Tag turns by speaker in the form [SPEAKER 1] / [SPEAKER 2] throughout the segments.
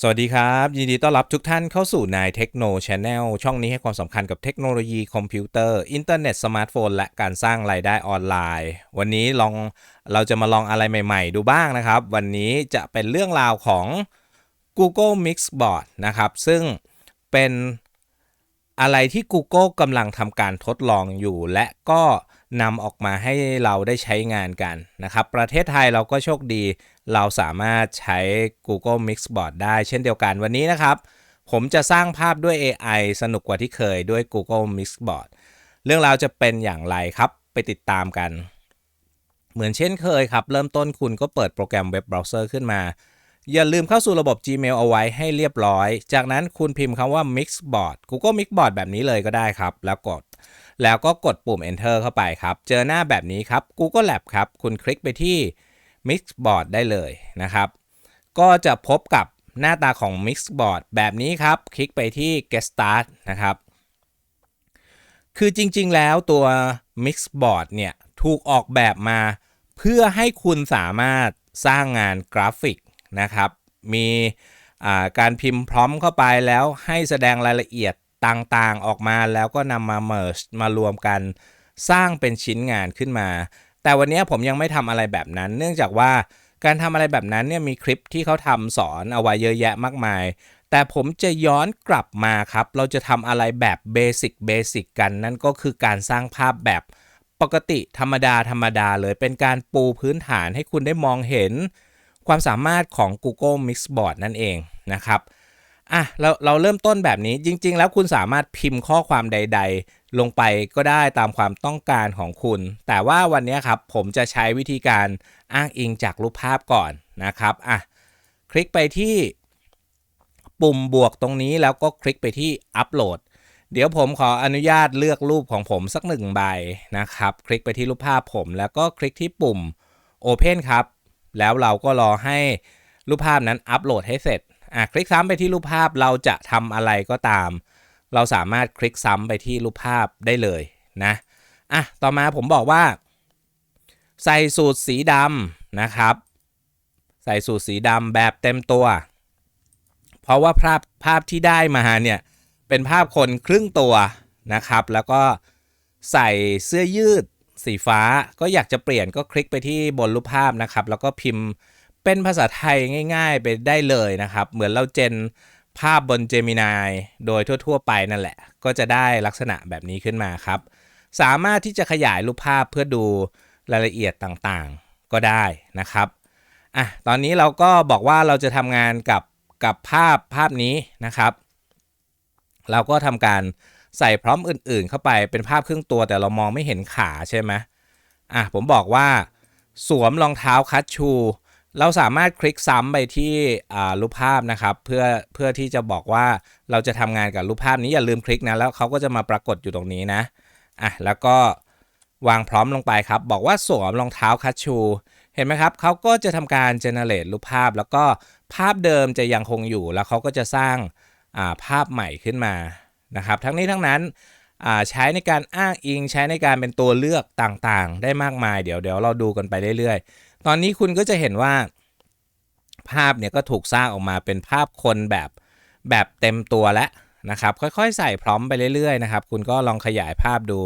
[SPEAKER 1] สวัสดีครับ ยินดีต้อนรับทุกท่านเข้าสู่นายเทคโนช n แนลช่องนี้ให้ความสำคัญกับเทคโนโลยีคอมพิวเตอร์อินเทอร์เน็ตสมาร์ทโฟนและการสร้างรายได้ออนไลน์ วันนี้ลองเราจะมาลองอะไรใหม่ ๆ ดูบ้างนะครับ วันนี้จะเป็นเรื่องราวของ Google Mixboard นะครับ ซึ่งเป็นอะไรที่ Google กำลังทำการทดลองอยู่ และก็นำออกมาให้เราได้ใช้งานกันนะครับ ประเทศไทยเราก็โชคดี เราสามารถใช้ Google Mixboard ได้เช่นเดียวกันวันนี้นะครับ ผมจะสร้างภาพด้วย AI สนุกกว่าที่เคยด้วย Google Mixboard เรื่องราวจะเป็นอย่างไรครับ ไปติดตามกัน เหมือนเช่นเคยครับ เริ่มต้นคุณก็เปิดโปรแกรมเว็บเบราว์เซอร์ขึ้นมา อย่าลืมเข้าสู่ระบบ Gmail เอาไว้ให้เรียบร้อย จากนั้นคุณพิมพ์คำว่า Mixboard Google Mixboard แบบนี้เลยก็ได้ครับ แล้วกด แล้วก็กดปุ่ม Enter เข้าไปครับ เจอหน้าแบบนี้ครับ Google Lab ครับ คุณคลิกไปที่ Mixboard ได้เลยนะครับ ก็จะพบกับหน้าตาของ Mixboard แบบนี้ครับ คลิกไปที่ Get Start นะครับ คือจริงๆแล้วตัว Mixboard เนี่ยถูกออกแบบมา เพื่อให้คุณสามารถสร้างงานกราฟิกนะครับ มีการพิมพ์พร้อมเข้าไปแล้วให้แสดงรายละเอียดต่างๆออกมาแล้วก็นำมา merge มารวมกันสร้างเป็นชิ้นงานขึ้นมา แต่วันนี้ผมยังไม่ทำอะไรแบบนั้น เนื่องจากว่าการทำอะไรแบบนั้นเนี่ยมีคลิปที่เขาทำสอนเอาไว้เยอะแยะมากมาย แต่ผมจะย้อนกลับมาครับ เราจะทำอะไรแบบเบสิกเบสิกกัน นั่นก็คือการสร้างภาพแบบปกติธรรมดาธรรมดาเลยเป็นการปูพื้นฐานให้คุณได้มองเห็น ความสามารถของ Google Mixboard นั่นเองนะครับ อะเราเราเริ่มต้นแบบนี้จริง ๆ แล้วคุณสามารถพิมพ์ข้อความใด ๆ ลงไปก็ได้ตามความต้องการของคุณ แต่ว่าวันนี้ครับผมจะใช้วิธีการอ้างอิงจากรูปภาพก่อนนะครับอะคลิกไปที่ปุ่มบวกตรงนี้แล้วก็คลิกไปที่อัปโหลด เดี๋ยวผมขออนุญาตเลือกรูปของผมสักหนึ่งใบนะครับ คลิกไปที่รูปภาพผม แล้วก็คลิกที่ปุ่ม Open ครับ แล้วเราก็รอให้รูปภาพนั้นอัปโหลดให้เสร็จ อะคลิกซ้ำไปที่รูปภาพเราจะทำอะไรก็ตาม เราสามารถคลิกซ้ำไปที่รูปภาพได้เลยนะอะต่อมาผมบอกว่า ใส่สูตรสีดำนะครับ ใส่สูตรสีดำแบบเต็มตัว เพราะว่าภาพภาพที่ได้มาเนี่ยเป็นภาพคนครึ่งตัวนะครับ แล้วก็ใส่เสื้อยืดสีฟ้าก็อยากจะเปลี่ยนก็คลิกไปที่บนรูปภาพนะครับ แล้วก็พิมพ์ เป็นภาษาไทยง่าย ๆ ไปได้เลยนะครับ เหมือนเราเจนภาพบน Gemini โดยทั่ว ๆ ไปนั่นแหละ ก็จะได้ลักษณะแบบนี้ขึ้นมาครับ สามารถที่จะขยายรูปภาพเพื่อดูรายละเอียดต่างๆ ก็ได้นะครับอะตอนนี้เราก็บอกว่าเราจะทำงานกับกับภาพภาพนี้นะครับ เราก็ทำการใส่พร้อมอื่น ๆ เข้าไปเป็นภาพครึ่งตัวแต่เรามองไม่เห็นขาใช่ไหมอะผมบอกว่า สวมรองเท้าคัชชู เราสามารถคลิกซ้ำไปที่รูปภาพนะครับ เพื่อเพื่อที่จะบอกว่าเราจะทำงานกับรูปภาพนี้อย่าลืมคลิกนะแล้วเขาก็จะมาปรากฏอยู่ตรงนี้นะอะแล้วก็วางพร้อมลงไปครับ บอกว่าสวมรองเท้าคัชชู เห็นไหมครับเขาก็จะทำการเจเนเรตรูปภาพ แล้วก็ภาพเดิมจะยังคงอยู่ แล้วเขาก็จะสร้างภาพใหม่ขึ้นมานะครับ ทั้งนี้ทั้งนั้นใช้ในการอ้างอิงใช้ในการเป็นตัวเลือกต่างๆ ได้มากมายเดี๋ยวเดี๋ยวเราดูกันไปเรื่อย ตอนนี้คุณก็จะเห็นว่า ภาพเนี่ยก็ถูกสร้างออกมาเป็นภาพคนแบบแบบเต็มตัวแล้วนะครับ ค่อยๆ ใส่พร้อมไปเรื่อยๆนะครับ คุณก็ลองขยายภาพดู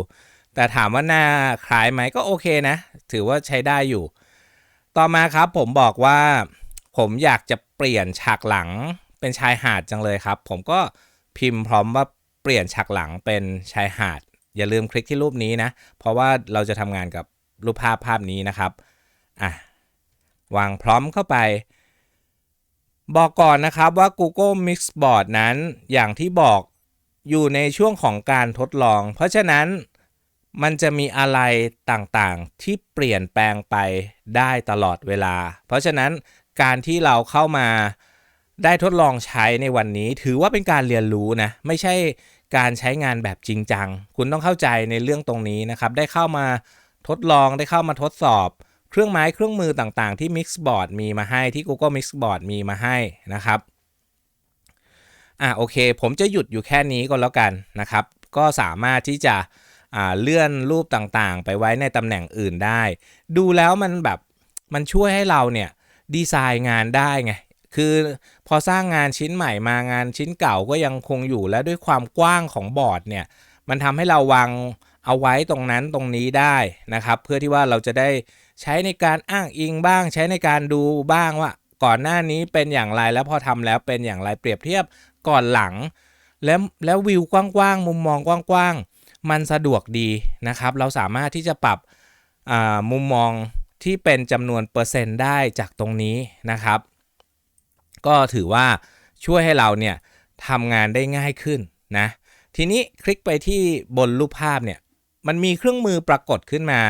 [SPEAKER 1] แต่ถามว่าหน้าคล้ายไหมก็โอเคนะ ถือว่าใช้ได้อยู่ ต่อมาครับผมบอกว่า ผมอยากจะเปลี่ยนฉากหลังเป็นชายหาดจังเลยครับ ผมก็พิมพ์พร้อมว่าเปลี่ยนฉากหลังเป็นชายหาด อย่าลืมคลิกที่รูปนี้นะ เพราะว่าเราจะทำงานกับรูปภาพภาพนี้นะครับ อะวางพร้อมเข้าไป บอกก่อนนะครับว่า Google Mixboard นั้นอย่างที่บอกอยู่ในช่วงของการทดลอง เพราะฉะนั้นมันจะมีอะไรต่างๆ ที่เปลี่ยนแปลงไปได้ตลอดเวลา เพราะฉะนั้นการที่เราเข้ามาได้ทดลองใช้ในวันนี้ ถือว่าเป็นการเรียนรู้นะ ไม่ใช่การใช้งานแบบจริงจัง คุณต้องเข้าใจในเรื่องตรงนี้นะครับ ได้เข้ามาทดลองได้เข้ามาทดสอบ เครื่องไม้เครื่องมือต่างๆที่ Mixboard มีมาให้ที่ Google Mixboard มีมาให้นะครับอะโอเค ผมจะหยุดอยู่แค่นี้ก็แล้วกันนะครับ ก็สามารถที่จะเลื่อนรูปต่างๆ ไปไว้ในตำแหน่งอื่นได้ ดูแล้วมันแบบมันช่วยให้เราเนี่ยดีไซน์งานได้ไง คือพอสร้างงานชิ้นใหม่มางานชิ้นเก่าก็ยังคงอยู่และด้วยความกว้างของบอร์ดเนี่ยมันทำให้เราวางเอาไว้ตรงนั้นตรงนี้ได้นะครับ เพื่อที่ว่าเราจะได้ ใช้ในการอ้างอิงบ้าง ใช้ในการดูบ้างว่า ก่อนหน้านี้เป็นอย่างไรแล้วพอทำแล้วเป็นอย่างไรเปรียบเทียบก่อนหลัง แล้วแล้ววิวกว้างๆมุมมองกว้างๆมันสะดวกดีนะครับ เราสามารถที่จะปรับมุมมองที่เป็นจำนวนเปอร์เซ็นต์ได้จากตรงนี้นะครับ ก็ถือว่าช่วยให้เราเนี่ยทำงานได้ง่ายขึ้นนะทีนี้คลิกไปที่บนรูปภาพเนี่ยมันมีเครื่องมือปรากฏขึ้นมา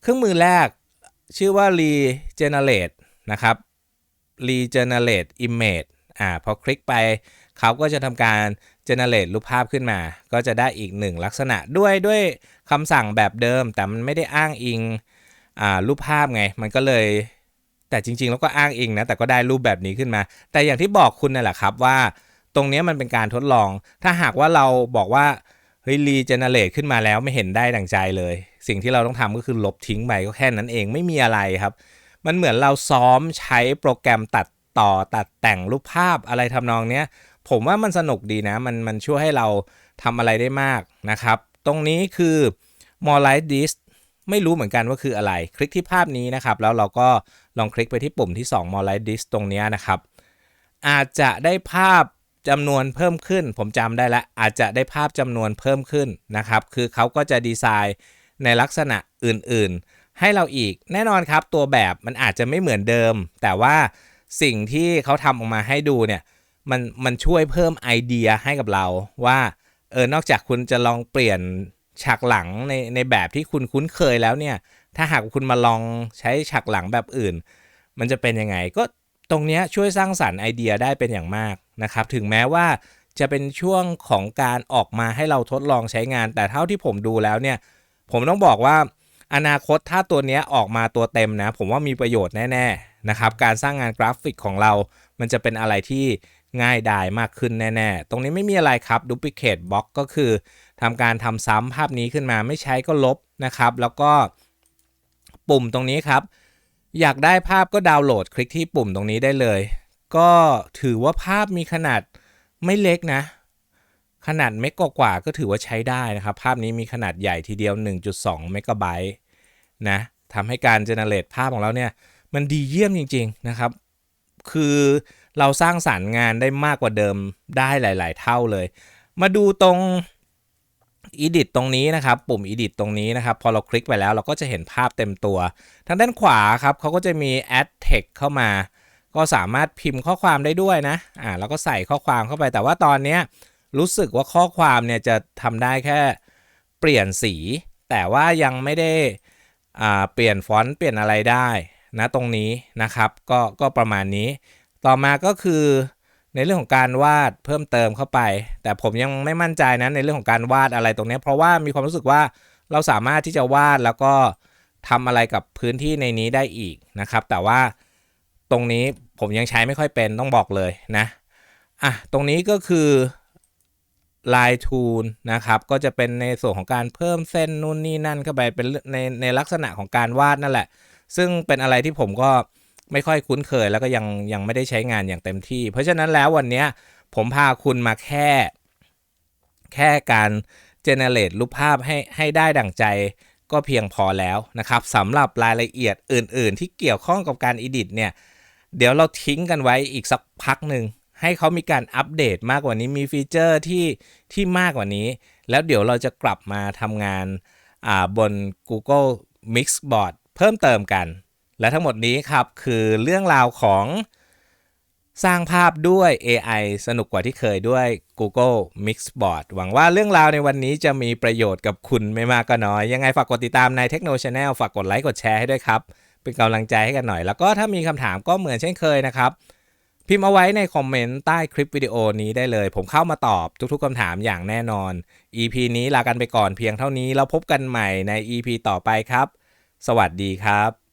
[SPEAKER 1] เครื่องมือแรก ชื่อว่า regenerate นะครับ regenerate image อ่าพอคลิกไปเขาก็จะทำการ generate รูปภาพขึ้นมา ก็จะได้อีกหนึ่งลักษณะด้วยด้วยคำสั่งแบบเดิม แต่มันไม่ได้อ้างอิงอ่ารูปภาพไง มันก็เลยแต่จริงๆ แล้วก็อ้างอิงนะ แต่ก็ได้รูปแบบนี้ขึ้นมา แต่อย่างที่บอกคุณนั่นแหละครับว่า ตรงนี้มันเป็นการทดลอง ถ้าหากว่าเราบอกว่าเฮ้ยรีเจเนเรตขึ้นมาแล้วไม่เห็นได้ดังใจเลย สิ่งที่เราต้องทำก็คือลบทิ้งไปก็แค่นั้นเองไม่มีอะไรครับ มันเหมือนเราซ้อมใช้โปรแกรมตัดต่อตัดแต่งรูปภาพอะไรทำนองเนี้ยผมว่ามันสนุกดีนะ มันมันช่วยให้เราทำอะไรได้มากนะครับ ตรงนี้คือ more like this ไม่รู้เหมือนกันว่าคืออะไร คลิกที่ภาพนี้นะครับ แล้วเราก็ลองคลิกไปที่ปุ่มที่ 2 more like this ตรงนี้นะครับ อาจจะได้ภาพจำนวนเพิ่มขึ้น ผมจำได้แล้วอาจจะได้ภาพจำนวนเพิ่มขึ้นนะครับ คือเขาก็จะดีไซน์ ในลักษณะอื่นๆ ให้เราอีกแน่นอนครับ ตัวแบบมันอาจจะไม่เหมือนเดิม แต่ว่าสิ่งที่เขาทำออกมาให้ดูเนี่ยมันมันช่วยเพิ่มไอเดียให้กับเราว่าเออนอกจากคุณจะลองเปลี่ยนฉากหลังในในแบบที่คุณคุ้นเคยแล้วเนี่ยถ้าหากคุณมาลองใช้ฉากหลังแบบอื่น มันจะเป็นยังไงก็ตรงนี้ช่วยสร้างสรรค์ไอเดียได้เป็นอย่างมากนะครับ ถึงแม้ว่าจะเป็นช่วงของการออกมาให้เราทดลองใช้งาน แต่เท่าที่ผมดูแล้วเนี่ย ผมต้องบอกว่าอนาคตถ้าตัวนี้ออกมาตัวเต็มนะ ผมว่ามีประโยชน์แน่ๆนะครับ การสร้างงานกราฟิกของเรา มันจะเป็นอะไรที่ง่ายดายมากขึ้นแน่ๆ ตรงนี้ไม่มีอะไรครับ duplicate box ก็คือทำการทำซ้ำภาพนี้ขึ้นมาไม่ใช้ก็ลบนะครับ แล้วก็ปุ่มตรงนี้ครับ อยากได้ภาพก็ดาวน์โหลด คลิกที่ปุ่มตรงนี้ได้เลย ก็ถือว่าภาพมีขนาดไม่เล็กนะ ขนาดเมกกว่าก็ถือว่าใช้ได้นะครับ ภาพนี้มีขนาดใหญ่ทีเดียว 1.2 เมกะไบต์นะทำให้การเจเนเรตภาพของเราเนี่ย มันดีเยี่ยมจริง ๆ นะครับ คือเราสร้างสารรค์งานได้มากกว่าเดิมได้หลาย ๆ เท่าเลย มาดูตรง edit ตรงนี้นะครับ ปุ่ม edit ตรงนี้นะครับ พอเราคลิกไปแล้วเราก็จะเห็นภาพเต็มตัว ทางด้านขวาครับเขาก็จะมี add text เข้ามา ก็สามารถพิมพ์ข้อความได้ด้วยนะ อ่าแล้วก็ใส่ข้อความเข้าไปแต่ว่าตอนเนี้ย รู้สึกว่าข้อความเนี่ยจะทำได้แค่เปลี่ยนสี แต่ว่ายังไม่ได้เปลี่ยนฟอนต์เปลี่ยนอะไรได้นะตรงนี้นะครับก็ก็ประมาณนี้ ต่อมาก็คือในเรื่องของการวาดเพิ่มเติมเข้าไป แต่ผมยังไม่มั่นใจนะในเรื่องของการวาดอะไรตรงนี้เพราะว่ามีความรู้สึกว่าเราสามารถที่จะวาดแล้วก็ทำอะไรกับพื้นที่ในนี้ได้อีกนะครับ แต่ว่าตรงนี้ผมยังใช้ไม่ค่อยเป็นต้องบอกเลยนะอะตรงนี้ก็คือ Line Tool นะครับ ก็จะเป็นในส่วนของการเพิ่มเส้นนู่นนี่นั่นเข้าไปเป็นในในลักษณะของการวาดนั่นแหละ ซึ่งเป็นอะไรที่ผมก็ไม่ค่อยคุ้นเคยแล้วก็ยังยังไม่ได้ใช้งานอย่างเต็มที่ เพราะฉะนั้นแล้ววันนี้ผมพาคุณมาแค่ แค่การเจเนเรตรูปภาพให้ให้ได้ดั่งใจก็เพียงพอแล้วนะครับสำหรับรายละเอียดอื่น ๆ ที่เกี่ยวข้องกับการอิดิทเนี่ย เดี๋ยวเราทิ้งกันไว้อีกสักพักหนึ่ง ให้เขามีการอัปเดตมากกว่านี้มีฟีเจอร์ที่ที่มากกว่านี้ แล้วเดี๋ยวเราจะกลับมาทำงานบน Google Mixboard เพิ่มเติมกัน และทั้งหมดนี้ครับคือเรื่องราวของสร้างภาพด้วย AI สนุกกว่าที่เคยด้วย Google Mixboard หวังว่าเรื่องราวในวันนี้จะมีประโยชน์กับคุณไม่มากก็น้อย ยังไงฝากกดติดตามใน Techno Channel ฝากกดไลค์กดแชร์ให้ด้วยครับ เป็นกำลังใจให้กันหน่อย แล้วก็ถ้ามีคำถามก็เหมือนเช่นเคยนะครับ พิมพ์เอาไว้ในคอมเมนต์ใต้คลิปวิดีโอนี้ได้เลย ผมเข้ามาตอบทุกๆคำถามอย่างแน่นอน EP นี้ลากันไปก่อนเพียงเท่านี้ แล้วพบกันใหม่ใน EP ต่อไปครับ สวัสดีครับ